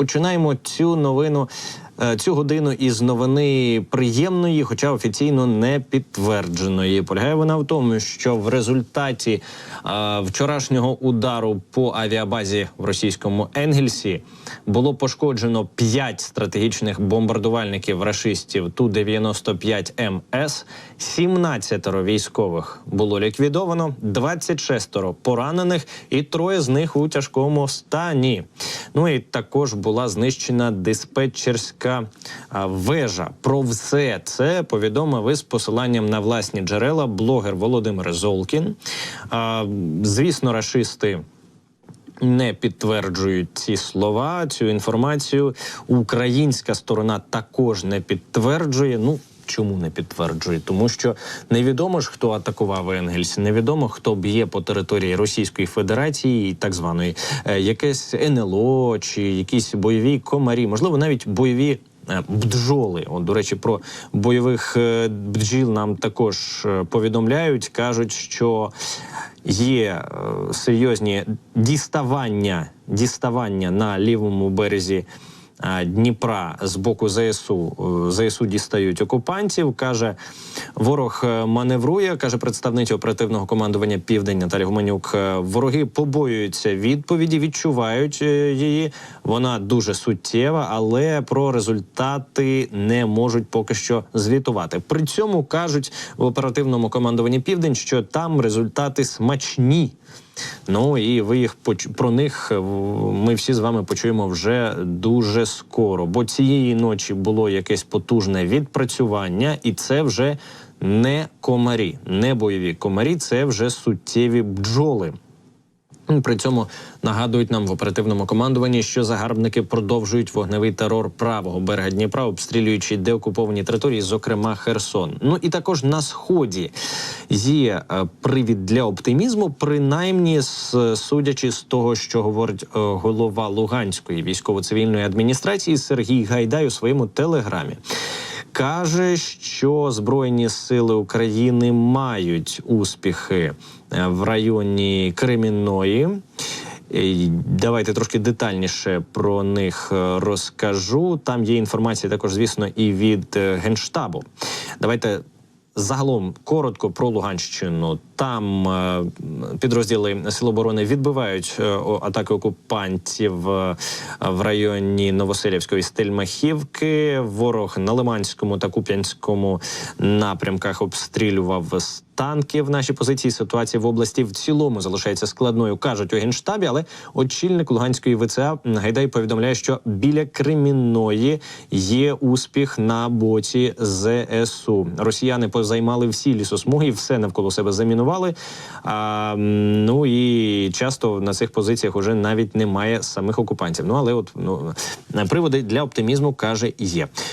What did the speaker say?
починаємо цю новину. е, Цю годину із новини приємної, хоча офіційно не підтвердженої. Полягає вона в тому, що в результаті е, вчорашнього удару по авіабазі в російському Енгельсі було пошкоджено 5 стратегічних бомбардувальників рашистів ту 95 МС, 17 військових було ліквідовано, 26 поранених, і троє з них у тяжкому стані. Ну і також була знищена диспетчерська вежа. Про все це повідомив із посиланням на власні джерела блогер Володимир Золкін. Звісно, рашисти не підтверджують ці слова, цю інформацію. Українська сторона також не підтверджує. Ну чому не підтверджує? Тому що невідомо ж хто атакував Енгельс, невідомо хто б'є по території Російської Федерації, так званої е, якесь НЛО чи якісь бойові комарі, можливо, навіть бойові. е, Бджоли, от до речі, про бойових е, бджіл нам також повідомляють. кажуть, що є серйозні діставання, діставання на лівому березі Дніпра з боку ЗСУ. Е, ЗСУ дістають окупантів. каже, ворог е, маневрує. каже представниця оперативного командування Південь Наталя Гуменюк. е, Вороги побоюються відповіді, відчувають е, її. Вона дуже суттєва, але про результати не можуть поки що звітувати. При цьому кажуть в оперативному командуванні Південь, що там результати смачні. Ну і ви їх про них е, ми всі з вами почуємо вже дуже скоро. Бо цієї ночі було якесь потужне відпрацювання, і це вже не комарі, не бойові комарі, це вже суттєві бджоли. При цьому нагадують нам в оперативному командуванні, що загарбники продовжують вогневий терор правого берега Дніпра, обстрілюючи деокуповані території, зокрема Херсон. Ну і також на сході є е, привід для оптимізму, принаймні судячи з того, що говорить е, голова Луганської військово-цивільної адміністрації Сергій Гайдай у своєму телеграмі. Каже, що Збройні сили України мають успіхи е, в районі Кремінної. Давайте трошки детальніше про них е, розкажу. Там є інформація також, звісно, і від е, генштабу. Давайте загалом коротко про Луганщину. Там е, підрозділи Сил оборони відбивають е, атаки окупантів е, в районі Новоселівської Стельмахівки. Ворог на Лиманському та Куп'янському напрямках обстрілював танків наші позиції. Ситуація в області в цілому залишається складною, кажуть у генштабі. Але очільник Луганської ВЦА Гайдай повідомляє, що біля Кремінної є успіх на боці ЗСУ. Росіяни позаймали всі лісосмуги, все навколо себе замінували. А, ну і часто на цих позиціях уже навіть немає самих окупантів. Ну але от ну приводи для оптимізму каже є.